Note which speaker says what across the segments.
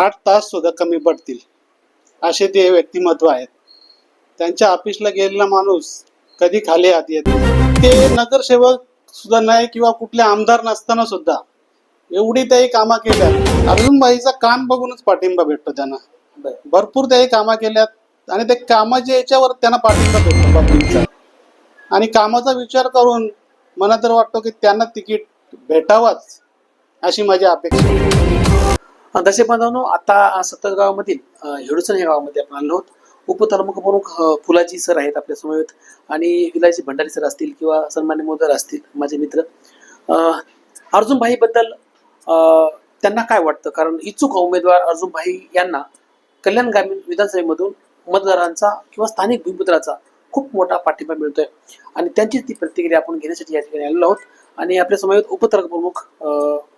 Speaker 1: आठ तास सुद्धा कमी पडतील. असे ते व्यक्तिमत्व आहेत. त्यांच्या ऑफिसला गेलेला माणूस कधी खाली हात येत. ते नगरसेवक सुद्धा नाही किंवा कुठले आमदार नसताना सुद्धा एवढी त्याही कामं केल्या अर्जुनबाईचा काम बघूनच पाठिंबा भेटतो त्यांना. भरपूर त्याही कामं केल्यात आणि ते कामाच्या याच्यावर त्यांना पाठिंबा भेटतो पब्लिकचा आणि कामाचा विचार करून मला तर वाटतो की त्यांना तिकीट भेटावाच अशी माझी अपेक्षा
Speaker 2: तसे बांधवांनो आता सत्तर गावामधील हेडुसन या गावामध्ये आपण आलो आहोत. उपतालुका प्रमुख फुलाजी सर आहेत आपल्या समवेत. आणि विलाजी भंडारी सर असतील किंवा सन्मान्य मोदर असतील माझे मित्र. अ, अर्जुनभाई बद्दल त्यांना काय वाटतं? कारण इच्छुक उमेदवार अर्जुनभाई यांना कल्याण ग्रामीण विधानसभेमधून मतदारांचा किंवा स्थानिक भूमिपुत्राचा खूप मोठा पाठिंबा मिळतोय. आणि त्यांचीच ती प्रतिक्रिया आपण घेण्यासाठी या ठिकाणी आलेलो आहोत. आणि आपल्या समवेत उपतालुका प्रमुख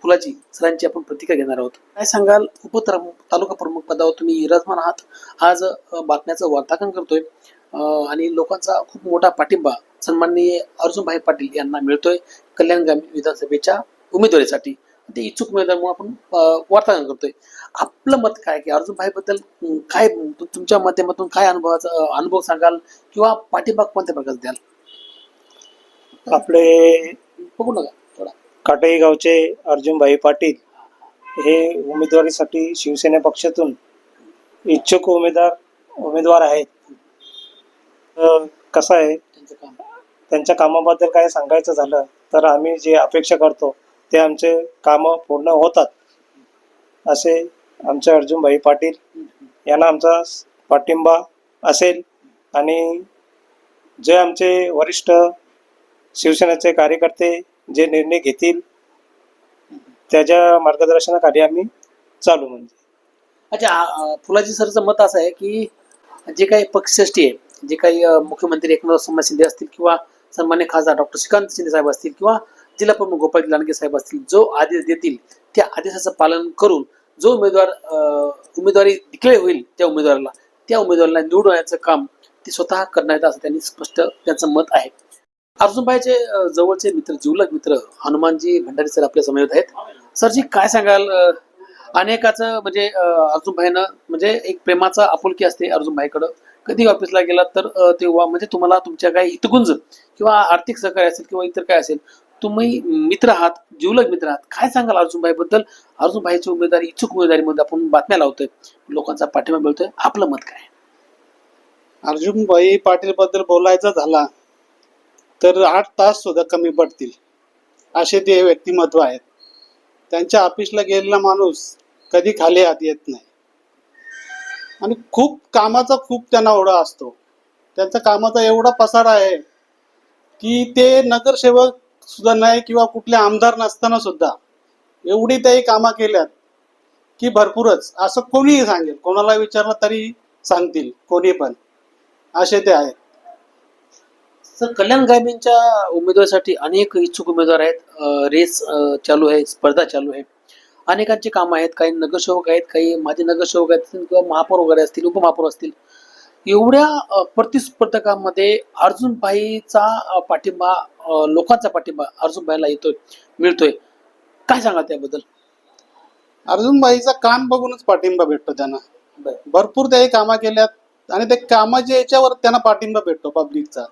Speaker 2: फुलाजी सरांची आपण प्रतिक्रिया घेणार आहोत. काय सांगाल? उपतालुका तालुका प्रमुख पदावर तुम्ही विराजमान आहात. आज बातम्याचं वार्तांकन करतोय. आणि लोकांचा खूप मोठा पाठिंबा सन्माननीय अर्जुनभाई पाटील यांना मिळतोय. कल्याण ग्रामीण विधानसभेच्या उमेदवारीसाठी. ते इच्छुक उमेदवार म्हणून आपण अ, वार्तांकन करतोय. आपलं मत काय की अर्जुनभाई बद्दल अं, काय तुमच्या माध्यमातून काय अनुभवाचा अनुभव सांगाल किंवा पाठिंबा कोणत्या प्रकारचा द्याल?
Speaker 3: आपले
Speaker 2: बघू नका थोडा.
Speaker 3: काटई गावचे अर्जुनभाई पाटील हे उमेदवारीसाठी शिवसेना पक्षातून इच्छुक उमेदवार उमेदवार आहेत. कसं आहे? त्यांच्या कामाबद्दल काय सांगायचं झालं तर आम्ही जे अपेक्षा करतो ते आमचे कामं पूर्ण होतात असे आमचे अर्जुनभाई पाटील यांना आमचा पाठिंबा असेल. आणि जे आमचे वरिष्ठ शिवसेनेचे कार्यकर्ते जे निर्णय घेतील त्याच्या मार्गदर्शनाखाली आम्ही चालू म्हणजे.
Speaker 2: अच्छा फुलाजी सरचं मत असं आहे की जे काही पक्षश्रेष्ठी आहे जे काही मुख्यमंत्री एकनाथ शिंदे असतील किंवा सन्मान्य खासदार डॉक्टर श्रीकांत शिंदे साहेब असतील किंवा जिल्हा प्रमुख गोपाळ लांडगे साहेब असतील जो आदेश देतील त्या आदेशाचं पालन करून जो उमेदवार उमेदवारी डिक्लेअर होईल त्या उमेदवाराला त्या उमेदवाराला निवडण्याचं काम ते स्वतः करण्यात येतं असं त्यांनी स्पष्ट त्यांचं मत आहे. अर्जुनबाईचे जवळचे मित्र जिवलग मित्र हनुमानजी भंडारी सर आपल्यासमोर आहेत. सरजी काय सांगाल अनेकाचं म्हणजे अर्जुनभाईनं म्हणजे एक प्रेमाचा आपुलकी असते अर्जुनभाईकडं कधी ऑफिसला गेलात तर तेव्हा म्हणजे तुम्हाला तुमच्या काही हितगुंज किंवा आर्थिक सहकार्य असेल किंवा इतर काय असेल तुम्ही मित्र आहात जिवलग मित्र आहात. काय सांगाल अर्जुनभाई बद्दल? अर्जुनभाईची उमेदवारी इच्छुक उमेदवारीमध्ये आपण बातम्या लावतोय. लोकांचा पाठिंबा मिळतोय. आपलं मत काय?
Speaker 1: अर्जुनभाई पाटील बद्दल बोलायचं झाला तर आठ तास सुद्धा कमी पडतील असे ते व्यक्तिमत्व आहेत. त्यांच्या ऑफिसला गेलेला माणूस कधी खाली हात येत नाही. आणि खूप कामाचा खूप त्यांना ओढा असतो. त्यांचा कामाचा एवढा पसारा आहे की ते नगरसेवक सुद्धा नाही किंवा कुठले आमदार नसताना सुद्धा एवढी त्याही कामं केल्यात की भरपूरच. असं कोणीही सांगेल. कोणाला विचारलं तरी सांगतील. कोणी पण. असे ते आहेत.
Speaker 2: सर कल्याण गायबींच्या उमेदवारीसाठी अनेक इच्छुक उमेदवार आहेत. रेस चालू आहे स्पर्धा चालू आहे. अनेकांची कामं आहेत. काही नगरसेवक आहेत काही माजी नगरसेवक आहेत किंवा महापौर वगैरे असतील उपमहापौर असतील. एवढ्या प्रतिस्पर्धकांमध्ये अर्जुनभाईचा पाठिंबा लोकांचा पाठिंबा अर्जुनभाईला येतोय मिळतोय. काय सांगा त्याबद्दल?
Speaker 1: अर्जुनबाईचा काम बघूनच पाठिंबा भेटतो त्यांना. भरपूर त्याही कामं केल्यात आणि ते कामाच्या याच्यावर त्यांना पाठिंबा भेटतो पब्लिकचा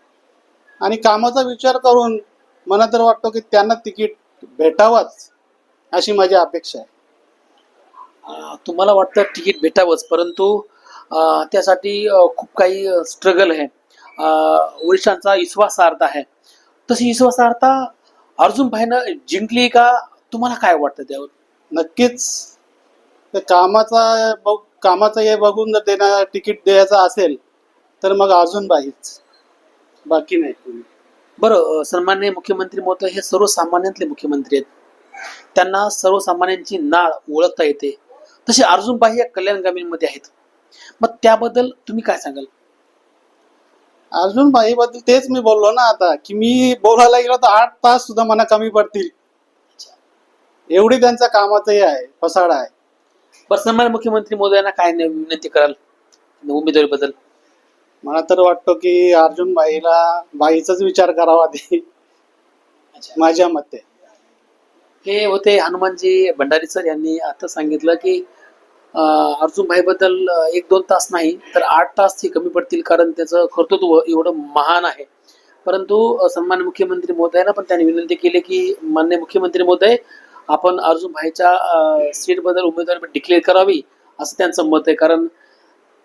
Speaker 1: आणि कामाचा विचार करून मला तर वाटतो की त्यांना तिकीट भेटावाच अशी माझी अपेक्षा आहे.
Speaker 2: तुम्हाला वाटतं तिकीट भेटावंच परंतु त्यासाठी खूप काही स्ट्रगल आहे. वरिष्ठांचा विश्वासार्हता आहे. तशी विश्वासार्हता अर्जुनभाईनं जिंकली का तुम्हाला काय वाटतं त्यावर?
Speaker 1: नक्कीच. कामाचा बघ कामाचं हे बघून जर त्यांना तिकीट द्यायचं असेल तर मग अजून बाईच बाकी नाही
Speaker 2: बरं अ, सन्माननीय मुख्यमंत्री महोदय हे सर्वसामान्यातले मुख्यमंत्री आहेत. त्यांना सर्वसामान्यांची नाळ ओळखता येते. तसे अर्जुनबाई या कल्याण ग्रामीणमध्ये आहेत. मग त्याबद्दल तुम्ही काय सांगाल?
Speaker 1: अर्जुन भाई बद्दल तेच मी बोललो ना आता की मी बोलायला गेलो तर आठ तास सुद्धा मला कमी पडतील. एवढी त्यांचा कामाचं हे आहे पसाडा आहे.
Speaker 2: बरं मुख्यमंत्री महोदयांना काय विनंती कराल? उमेदवारीबद्दल.
Speaker 1: मला तर वाटतं की अर्जुन भाईला बाईचाच विचार करावा ते माझ्या मते.
Speaker 2: हे होते हनुमानजी भंडारी सर यांनी आता सांगितलं की अर्जुन भाईबद्दल एक दोन तास नाही तर आठ तास हे कमी पडतील कारण त्याचं कर्तृत्व एवढं महान आहे. परंतु सन्मान्य मुख्यमंत्री महोदयांना पण त्यांनी विनंती केली की मान्य मुख्यमंत्री महोदय आपण अर्जुन भाईच्या सीटबद्दल उमेदवारी डिक्लेअर करावी असं त्यांचं मत आहे. कारण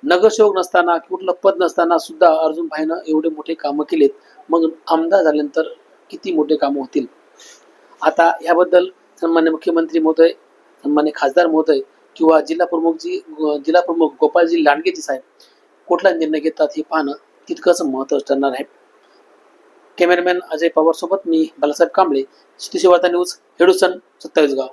Speaker 2: नगरसेवक नसताना कुठलं पद नसताना सुद्धा अर्जुन भाईनं एवढे मोठे कामं केलेत. मग आमदार झाल्यानंतर किती मोठे कामं होतील? आता याबद्दल सन्मान्य मुख्यमंत्री महोदय सन्मान्य खासदार महोदय किंवा जिल्हा प्रमुख जी जिल्हा प्रमुख गोपाळजी लांडगेजी साहेब कुठला निर्णय घेतात हे पाहणं तितकंच महत्त्वाचं ठरणार आहे. कॅमेरामॅन अजय पवार सोबत मी बालासाहेब कांबळे स्टेशी वार्ता न्यूज हेडुसन सत्तावीस गाव.